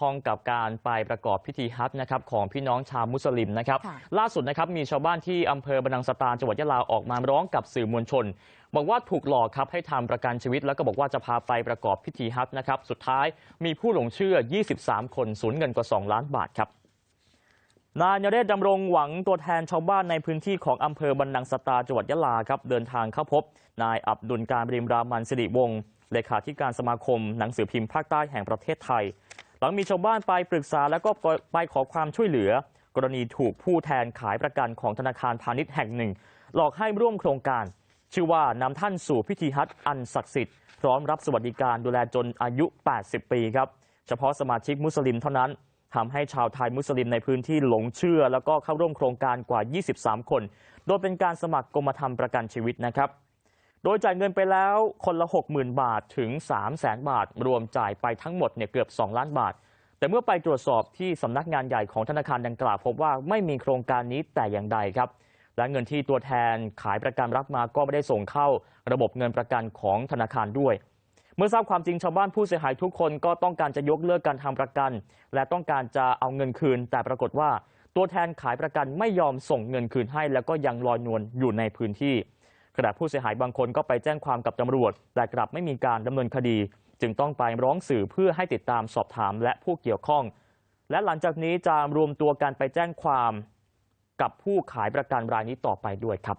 ข้องกับการไปประกอบพิธีฮัจญ์นะครับของพี่น้องชาวมุสลิมนะครับค่ะล่าสุดนะครับมีชาวบ้านที่อำเภอบรรนังสตาจังหวัดยะลาออกมาร้องกับสื่อมวลชน บอกว่าถูกหลอกครับให้ทำประกันชีวิตแล้วก็บอกว่าจะพาไปประกอบพิธีฮัจญ์นะครับสุดท้ายมีผู้หลงเชื่อ 23 คนสูญเงินกว่า 2 ล้านบาทครับนายนเรศดำรงหวังตัวแทนชาวบ้านในพื้นที่ของอำเภอบรรนังสตาจังหวัดยะลาครับเดินทางเข้าพบ นายอับดุลการบริมรามันสิริวงศ์เลขาธิการสมาคมหนังสือพิมพ์ภาคใต้แห่งประเทศไทย หลังมีชาวบ้านไปปรึกษาแล้วก็ไปขอความช่วยเหลือกรณีถูกผู้แทนขายประกันของธนาคารพาณิชย์แห่งหนึ่ง หลอกให้ร่วมโครงการ ชื่อว่านำท่านสู่พิธีฮัจญ์อันศักดิ์สิทธิ์พร้อมรับสวัสดิการดูแลจนอายุ 80 ปีครับเฉพาะสมาชิกมุสลิมเท่านั้นทำให้ชาวไทยมุสลิมในพื้นที่หลงเชื่อ แล้วก็เข้าร่วมโครงการกว่า 23 คน โดยเป็นการสมัครกรมธรรม์ประกันชีวิตนะครับ โดยจ่ายเงินไปแล้วคนละ 60,000 บาทถึง 300,000บาท รวมจ่ายไปทั้งหมดเนี่ยเกือบ 2 ล้านบาท แต่เมื่อไปตรวจสอบที่สำนักงานใหญ่ของธนาคารดังกล่าวพบว่าไม่มีโครงการนี้แต่อย่างใดครับ และเงินที่ตัวแทนขายประกันรับมาก็ไม่ได้ส่งเข้า ระบบเงินประกันของธนาคารด้วย เมื่อทราบความจริงชาวบ้านผู้เสียหายทุกคนก็ต้องการจะยกเลิกการทำประกัน และต้องการจะเอาเงินคืน แต่ปรากฏว่า ตัวแทนขายประกันไม่ยอมส่งเงินคืนให้ แล้วก็ยังลอยนวลอยู่ในพื้นที่ ขณะผู้เสียหายบางคนก็ไปแจ้งความกับตำรวจ แต่กลับไม่มีการดำเนินคดี จึงต้องไปร้องสื่อเพื่อให้ติดตามสอบถามและผู้เกี่ยวข้อง และหลังจากนี้จะรวมตัวกันไปแจ้งความกับผู้ขายประกันรายนี้ต่อไปด้วยครับ